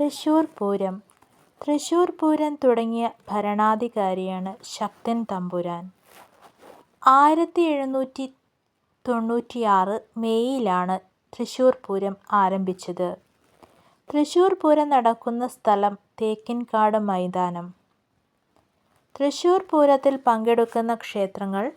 തൃശ്ശൂർ പൂരം തൃശ്ശൂർ പൂരം തുടങ്ങിയ ഭരണാധികാരിയാണ് ശക്തൻ തമ്പുരാൻ. ആയിരത്തി എഴുന്നൂറ്റി തൊണ്ണൂറ്റിയാറ് മെയ്യിലാണ് തൃശ്ശൂർ പൂരം ആരംഭിച്ചത്. തൃശ്ശൂർ പൂരം നടക്കുന്ന സ്ഥലം തേക്കിൻകാട് മൈതാനം. തൃശ്ശൂർ പൂരത്തിൽ പങ്കെടുക്കുന്ന ക്ഷേത്രങ്ങൾ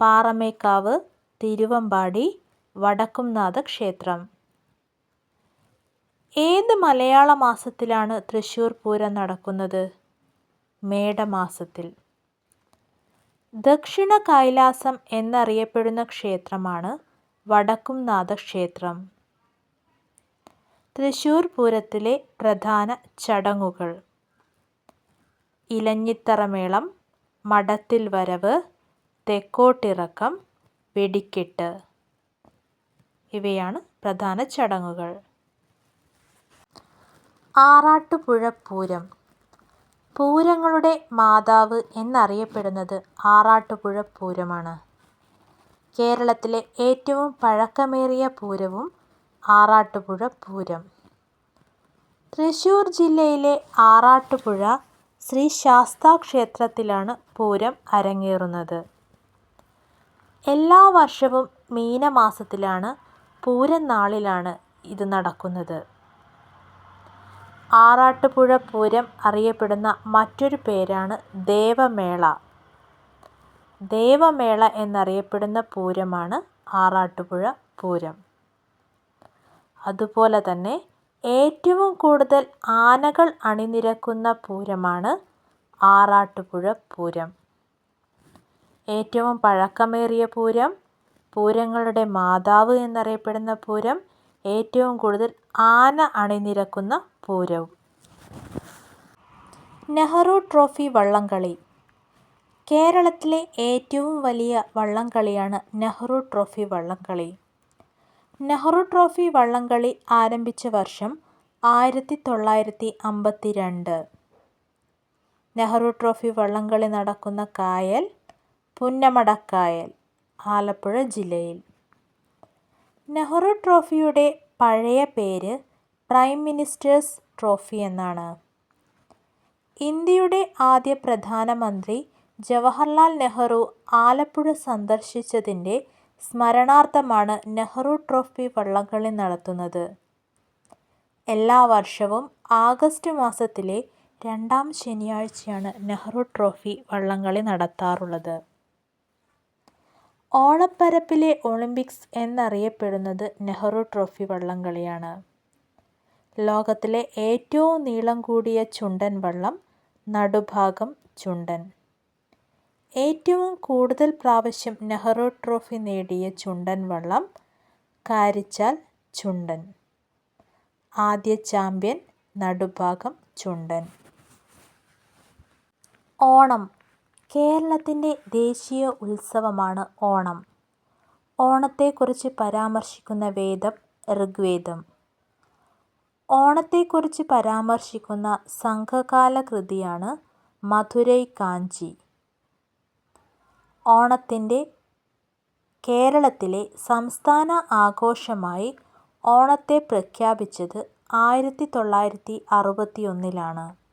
പാറമേക്കാവ്, തിരുവമ്പാടി, വടക്കുംനാഥ ക്ഷേത്രം. ഏത് മലയാള മാസത്തിലാണ് തൃശ്ശൂർ പൂരം നടക്കുന്നത്? മേടമാസത്തിൽ. ദക്ഷിണ കൈലാസം എന്നറിയപ്പെടുന്ന ക്ഷേത്രമാണ് വടക്കുംനാഥ ക്ഷേത്രം. തൃശ്ശൂർ പൂരത്തിലെ പ്രധാന ചടങ്ങുകൾ. ഇലഞ്ഞിത്തറമേളം, മഠത്തിൽ വരവ്, തെക്കോട്ടിറക്കം, വെടിക്കെട്ട് ഇവയാണ് പ്രധാന ചടങ്ങുകൾ. ആറാട്ടുപുഴ പൂരം പൂരങ്ങളുടെ മാതാവ് എന്നറിയപ്പെടുന്നത് ആറാട്ടുപുഴ പൂരമാണ്. കേരളത്തിലെ ഏറ്റവും പഴക്കമേറിയ പൂരവും ആറാട്ടുപുഴ പൂരം. തൃശ്ശൂർ ജില്ലയിലെ ആറാട്ടുപുഴ ശ്രീ ശാസ്താ ക്ഷേത്രത്തിലാണ് പൂരം അരങ്ങേറുന്നത്. എല്ലാ വർഷവും മീനമാസത്തിലാണ് പൂരം നാളിലാണ് ഇത് നടക്കുന്നത്. ആറാട്ടുപുഴ പൂരം അറിയപ്പെടുന്ന മറ്റൊരു പേരാണ് ദേവമേള. ദേവമേള എന്നറിയപ്പെടുന്ന പൂരമാണ് ആറാട്ടുപുഴ പൂരം. അതുപോലെ തന്നെ ഏറ്റവും കൂടുതൽ ആനകൾ അണിനിരക്കുന്ന പൂരമാണ് ആറാട്ടുപുഴ പൂരം. ഏറ്റവും പഴക്കമേറിയ പൂരം, പൂരങ്ങളുടെ മാതാവ് എന്നറിയപ്പെടുന്ന പൂരം, ഏറ്റവും കൂടുതൽ ആന അണിനിരക്കുന്ന പൂരവും. നെഹ്റു ട്രോഫി വള്ളംകളി കേരളത്തിലെ ഏറ്റവും വലിയ വള്ളംകളിയാണ് നെഹ്റു ട്രോഫി വള്ളംകളി. നെഹ്റു ട്രോഫി വള്ളംകളി ആരംഭിച്ച വർഷം ആയിരത്തി തൊള്ളായിരത്തി അമ്പത്തി രണ്ട് നെഹ്റു ട്രോഫി വള്ളംകളി നടക്കുന്ന കായൽ പുന്നമടക്കായൽ, ആലപ്പുഴ ജില്ലയിൽ. നെഹ്റു ട്രോഫിയുടെ പഴയ പേര് പ്രൈം മിനിസ്റ്റേഴ്സ് ട്രോഫി എന്നാണ്. ഇന്ത്യയുടെ ആദ്യ പ്രധാനമന്ത്രി ജവഹർലാൽ നെഹ്റു ആലപ്പുഴ സന്ദർശിച്ചതിന്റെ സ്മരണാർത്ഥമാണ് നെഹ്റു ട്രോഫി വള്ളംകളി നടത്തുന്നത്. എല്ലാ വർഷവും ആഗസ്റ്റ് മാസത്തിലെ രണ്ടാം ശനിയാഴ്ചയാണ് നെഹ്റു ട്രോഫി വള്ളംകളി നടത്താറുള്ളത്. ഓളപ്പരപ്പിലെ ഒളിമ്പിക്സ് എന്നറിയപ്പെടുന്നത് നെഹ്റു ട്രോഫി വള്ളംകളിയാണ്. ലോകത്തിലെ ഏറ്റവും നീളം കൂടിയ ചുണ്ടൻ വള്ളം നടുഭാഗം ചുണ്ടൻ. ഏറ്റവും കൂടുതൽ പ്രാവശ്യം നെഹ്റു ട്രോഫി നേടിയ ചുണ്ടൻ വള്ളം കാരിച്ചാൽ ചുണ്ടൻ. ആദ്യ ചാമ്പ്യൻ നടുഭാഗം ചുണ്ടൻ. ഓണം കേരളത്തിന്റെ ദേശീയ ഉത്സവമാണ് ഓണം. ഓണത്തെക്കുറിച്ച് പരാമർശിക്കുന്ന വേദം ഋഗ്വേദം. ഓണത്തെക്കുറിച്ച് പരാമർശിക്കുന്ന സംഘകാല കൃതിയാണ് മധുരൈ കാഞ്ചി. ഓണത്തിന്റെ കേരളത്തിലെ സംസ്ഥാന ആഘോഷമായി ഓണത്തെ പ്രഖ്യാപിച്ചത് ആയിരത്തി തൊള്ളായിരത്തി അറുപത്തിയൊന്നിലാണ്.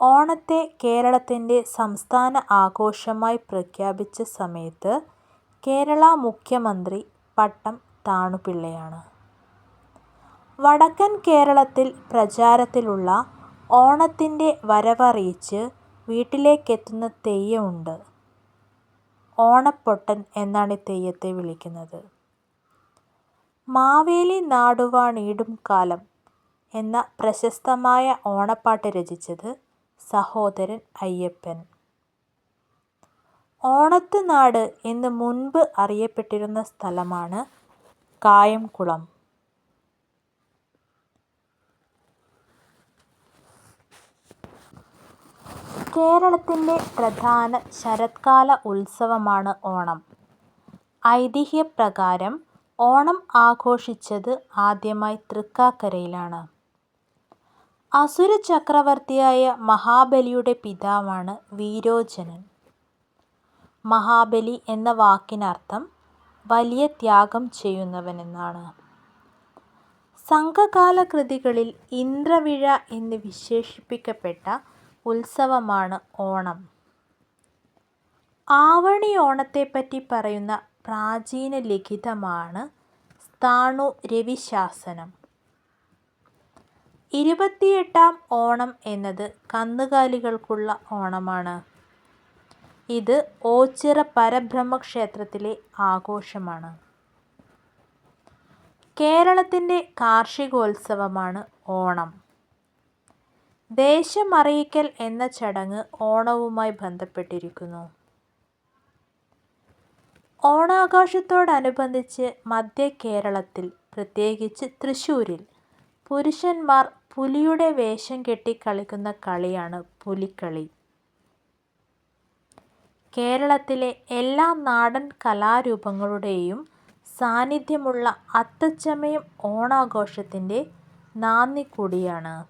ഓണത്തെ കേരളത്തിന്റെ സംസ്ഥാന ആഘോഷമായി പ്രഖ്യാപിച്ച സമയത്ത് കേരള മുഖ്യമന്ത്രി പട്ടം താണുപിള്ളയാണ്. വടക്കൻ കേരളത്തിൽ പ്രചാരത്തിലുള്ള ഓണത്തിന്റെ വരവറിയിച്ച് വീട്ടിലേക്കെത്തുന്ന തെയ്യമുണ്ട്. ഓണപ്പൊട്ടൻ എന്നാണ് ഈ തെയ്യത്തെ വിളിക്കുന്നത്. മാവേലി നാടുവാണീടും കാലം എന്ന പ്രശസ്തമായ ഓണപ്പാട്ട് രചിച്ചത് സഹോദരൻ അയ്യപ്പൻ. ഓണത്തുനാട് എന്ന് മുൻപ് അറിയപ്പെട്ടിരുന്ന സ്ഥലമാണ് കായംകുളം. കേരളത്തിന്റെ പ്രധാന ശരത്കാല ഉത്സവമാണ് ഓണം. ഐതിഹ്യപ്രകാരം ഓണം ആഘോഷിച്ചത് ആദ്യമായി തൃക്കാക്കരയിലാണ്. അസുര ചക്രവർത്തിയായ മഹാബലിയുടെ പിതാവാണ് വീരോചനൻ. മഹാബലി എന്ന വാക്കിനർത്ഥം വലിയ ത്യാഗം ചെയ്യുന്നവൻ എന്നാണ്. സംഘകാല കൃതികളിൽ ഇന്ദ്രവിഴ എന്ന് വിശേഷിപ്പിക്കപ്പെട്ട ഉത്സവമാണ് ഓണം. ആവണി ഓണത്തെപ്പറ്റി പറയുന്ന പ്രാചീന ലിഖിതമാണ് സ്ഥാണു രവിശാസനം. ഇരുപത്തിയെട്ടാം ഓണം എന്നത് കന്നുകാലികൾക്കുള്ള ഓണമാണ്. ഇത് ഓച്ചിറ പരബ്രഹ്മക്ഷേത്രത്തിലെ ആഘോഷമാണ്. കേരളത്തിന്റെ കാർഷികോത്സവമാണ് ഓണം. ദേശമറിയിക്കൽ എന്ന ചടങ്ങ് ഓണവുമായി ബന്ധപ്പെട്ടിരിക്കുന്നു. ഓണാഘോഷത്തോടനുബന്ധിച്ച് മധ്യ കേരളത്തിൽ പ്രത്യേകിച്ച് തൃശ്ശൂരിൽ പുരുഷന്മാർ പുലിയുടെ വേഷം കെട്ടി കളിക്കുന്ന കളിയാണ് പുലിക്കളി. കേരളത്തിലെ എല്ലാ നാടൻ കലാരൂപങ്ങളുടെയും സാന്നിധ്യമുള്ള അത്തച്ചമയം ഓണാഘോഷത്തിന്റെ നാന്ദി കൂടിയാണ്.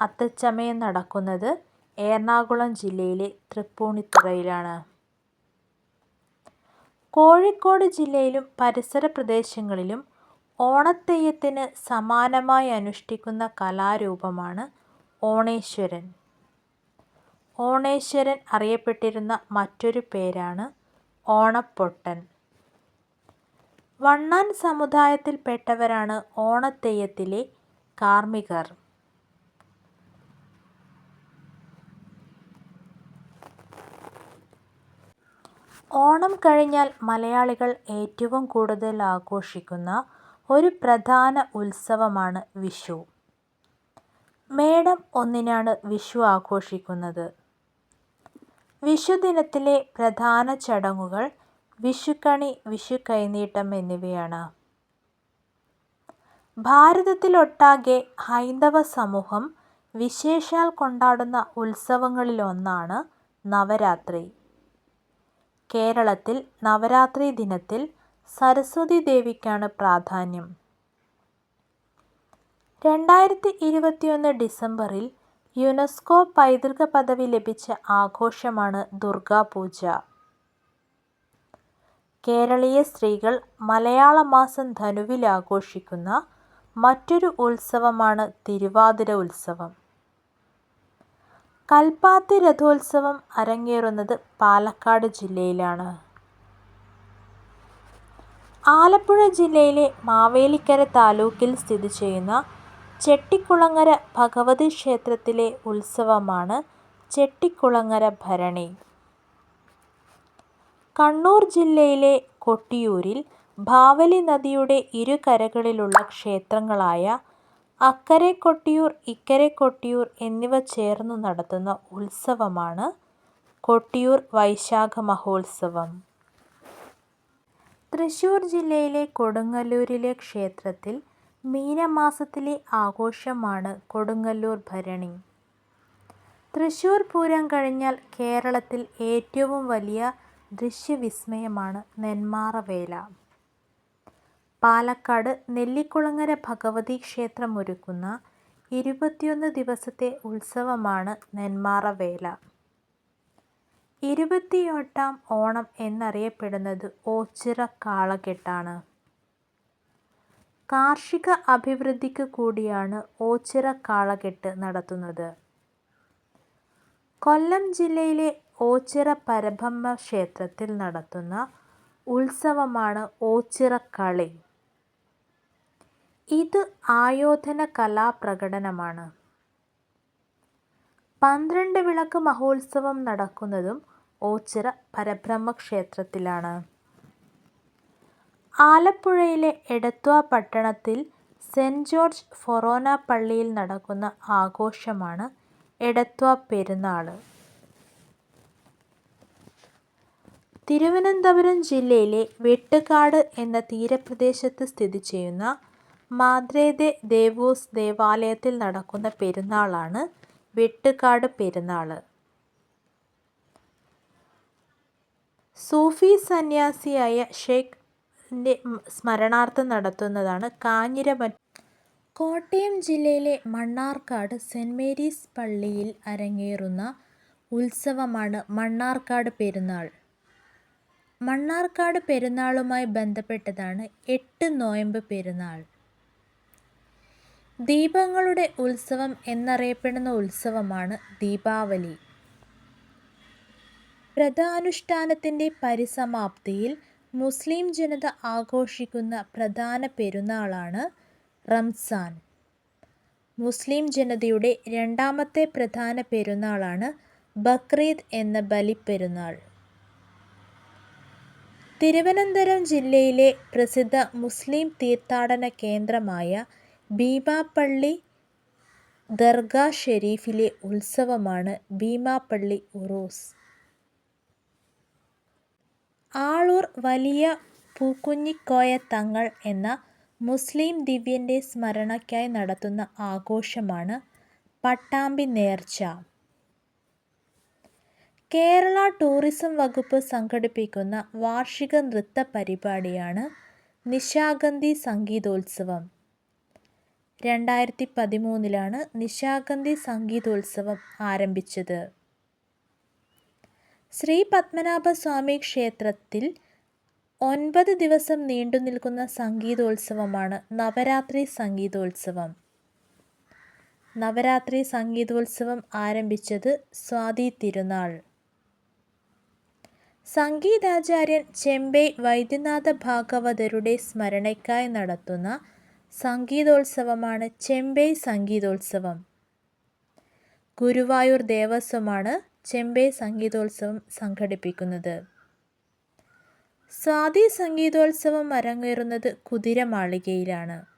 അത്തച്ചമയം നടക്കുന്നത് എറണാകുളം ജില്ലയിലെ തൃപ്പൂണിത്തുറയിലാണ്. കോഴിക്കോട് ജില്ലയിലും പരിസര പ്രദേശങ്ങളിലും ഓണത്തെയ്യത്തിന് സമാനമായി അനുഷ്ഠിക്കുന്ന കലാരൂപമാണ് ഓണേശ്വരൻ. ഓണേശ്വരൻ അറിയപ്പെട്ടിരുന്ന മറ്റൊരു പേരാണ് ഓണപ്പൊട്ടൻ. വണ്ണാൻ സമുദായത്തിൽപ്പെട്ടവരാണ് ഓണത്തെയ്യത്തിലെ കാർമ്മികർ. ഓണം കഴിഞ്ഞാൽ മലയാളികൾ ഏറ്റവും കൂടുതൽ ആഘോഷിക്കുന്ന ഒരു പ്രധാന ഉത്സവമാണ് വിഷു. മേടം ഒന്നിനാണ് വിഷു ആഘോഷിക്കുന്നത്. വിഷുദിനത്തിലെ പ്രധാന ചടങ്ങുകൾ വിഷുക്കണി, വിഷുക്കൈനീട്ടം എന്നിവയാണ്. ഭാരതത്തിലൊട്ടാകെ ഹൈന്ദവസമൂഹം വിശേഷാൽ കൊണ്ടാടുന്ന ഉത്സവങ്ങളിലൊന്നാണ് നവരാത്രി. കേരളത്തിൽ നവരാത്രി ദിനത്തിൽ സരസ്വതീദേവിക്കാണ് പ്രാധാന്യം. രണ്ടായിരത്തി ഇരുപത്തിയൊന്ന് ഡിസംബറിൽ യുനെസ്കോ പൈതൃക പദവി ലഭിച്ച ആഘോഷമാണ് ദുർഗാപൂജ. കേരളീയ സ്ത്രീകൾ മലയാള മാസം ധനുവിൽ ആഘോഷിക്കുന്ന മറ്റൊരു ഉത്സവമാണ് തിരുവാതിര ഉത്സവം. കൽപ്പാത്തി രഥോത്സവം അരങ്ങേറുന്നത് പാലക്കാട് ജില്ലയിലാണ്. ആലപ്പുഴ ജില്ലയിലെ മാവേലിക്കര താലൂക്കിൽ സ്ഥിതി ചെയ്യുന്ന ചെട്ടിക്കുളങ്ങര ഭഗവതി ക്ഷേത്രത്തിലെ ഉത്സവമാണ് ചെട്ടിക്കുളങ്ങര ഭരണി. കണ്ണൂർ ജില്ലയിലെ കൊട്ടിയൂരിൽ ഭാവലി നദിയുടെ ഇരുകരകളിലുള്ള ക്ഷേത്രങ്ങളായ അക്കരെ കൊട്ടിയൂർ, ഇക്കരെ കൊട്ടിയൂർ എന്നിവ ചേർന്ന് നടത്തുന്ന ഉത്സവമാണ് കൊട്ടിയൂർ വൈശാഖ മഹോത്സവം. തൃശ്ശൂർ ജില്ലയിലെ കൊടുങ്ങല്ലൂരിലെ ക്ഷേത്രത്തിൽ മീനമാസത്തിലെ ആഘോഷമാണ് കൊടുങ്ങല്ലൂർ ഭരണി. തൃശ്ശൂർ പൂരം കഴിഞ്ഞാൽ കേരളത്തിൽ ഏറ്റവും വലിയ ദൃശ്യവിസ്മയമാണ് നെന്മാറവേല. പാലക്കാട് നെല്ലിക്കുളങ്ങര ഭഗവതി ക്ഷേത്രം ഒരുക്കുന്ന ഇരുപത്തിയൊന്ന് ദിവസത്തെ ഉത്സവമാണ് നെന്മാറവേല. ഇരുപത്തിയെട്ടാം ഓണം എന്നറിയപ്പെടുന്നത് ഓച്ചിറ കാളകെട്ടാണ്. കാർഷിക അഭിവൃദ്ധിക്ക് കൂടിയാണ് ഓച്ചിറ കാളകെട്ട് നടത്തുന്നത്. കൊല്ലം ജില്ലയിലെ ഓച്ചിറ പരബ്രഹ്മ ക്ഷേത്രത്തിൽ നടത്തുന്ന ഉത്സവമാണ് ഓച്ചിറക്കളി. ഇത് ആയോധന കലാപ്രകടനമാണ്. പന്ത്രണ്ട് വിളക്ക് മഹോത്സവം നടക്കുന്നതും ഓച്ചിറ പരബ്രഹ്മ ക്ഷേത്രത്തിലാണ്. ആലപ്പുഴയിലെ എടത്വ പട്ടണത്തിൽ സെന്റ് ജോർജ് ഫൊറോന പള്ളിയിൽ നടക്കുന്ന ആഘോഷമാണ് എടത്വ പെരുന്നാൾ തിരുവനന്തപുരം ജില്ലയിലെ വെട്ടുകാട് എന്ന തീരപ്രദേശത്ത് സ്ഥിതി ചെയ്യുന്ന മാദ്രെ ദേവൂസ് ദേവാലയത്തിൽ നടക്കുന്ന പെരുന്നാളാണ് വെട്ടുകാട് പെരുനാൾ. സൂഫി സന്യാസിയായ ഷെയ്ഖിന്റെ സ്മരണാർത്ഥം നടത്തുന്നതാണ് കാഞ്ഞിരമറ്റ കോട്ടയം ജില്ലയിലെ മണ്ണാർക്കാട് സെന്റ് മേരീസ് പള്ളിയിൽ അരങ്ങേറുന്ന ഉത്സവമാണ് മണ്ണാർക്കാട് പെരുന്നാൾ മണ്ണാർക്കാട് പെരുന്നാളുമായി ബന്ധപ്പെട്ടതാണ് എട്ട് നോയമ്പ് പെരുന്നാൾ ദീപങ്ങളുടെ ഉത്സവം എന്നറിയപ്പെടുന്ന ഉത്സവമാണ് ദീപാവലി. വ്രതാനുഷ്ഠാനത്തിന്റെ പരിസമാപ്തിയിൽ മുസ്ലിം ജനത ആഘോഷിക്കുന്ന പ്രധാന പെരുന്നാളാണ് റംസാൻ. മുസ്ലിം ജനതയുടെ രണ്ടാമത്തെ പ്രധാന പെരുന്നാളാണ് ബക്രീദ് എന്ന ബലിപ്പെരുന്നാൾ. തിരുവനന്തപുരം ജില്ലയിലെ പ്രസിദ്ധ മുസ്ലിം തീർത്ഥാടന കേന്ദ്രമായ ഭീമാപ്പള്ളി ദർഗാ ഷെരീഫിലെ ഉത്സവമാണ് ഭീമാപ്പള്ളി ഉറൂസ്. ആളൂർ വലിയ പൂക്കുഞ്ഞിക്കോയ തങ്ങൾ എന്ന മുസ്ലിം ദിവ്യന്റെ സ്മരണയ്ക്കായി നടത്തുന്ന ആഘോഷമാണ് പട്ടാമ്പി നേർച്ച. കേരള ടൂറിസം വകുപ്പ് സംഘടിപ്പിക്കുന്ന വാർഷിക നൃത്ത പരിപാടിയാണ് നിശാഗന്ധി സംഗീതോത്സവം. രണ്ടായിരത്തി പതിമൂന്നിലാണ് നിശാഗന്ധി സംഗീതോത്സവം ആരംഭിച്ചത്. ശ്രീ പത്മനാഭസ്വാമി ക്ഷേത്രത്തിൽ ഒൻപത് ദിവസം നീണ്ടു നിൽക്കുന്ന സംഗീതോത്സവമാണ് നവരാത്രി സംഗീതോത്സവം. നവരാത്രി സംഗീതോത്സവം ആരംഭിച്ചത് സ്വാതി തിരുനാൾ. സംഗീതാചാര്യൻ ചെമ്പൈ വൈദ്യനാഥ ഭാഗവതരുടെ സ്മരണയ്ക്കായി നടത്തുന്ന സംഗീതോത്സവമാണ് ചെമ്പൈ സംഗീതോത്സവം. ഗുരുവായൂർ ദേവസ്വമാണ് ചെമ്പൈ സംഗീതോത്സവം സംഘടിപ്പിക്കുന്നത്. സ്വാതി സംഗീതോത്സവം അരങ്ങേറുന്നത് കുതിരമാളികയിലാണ്.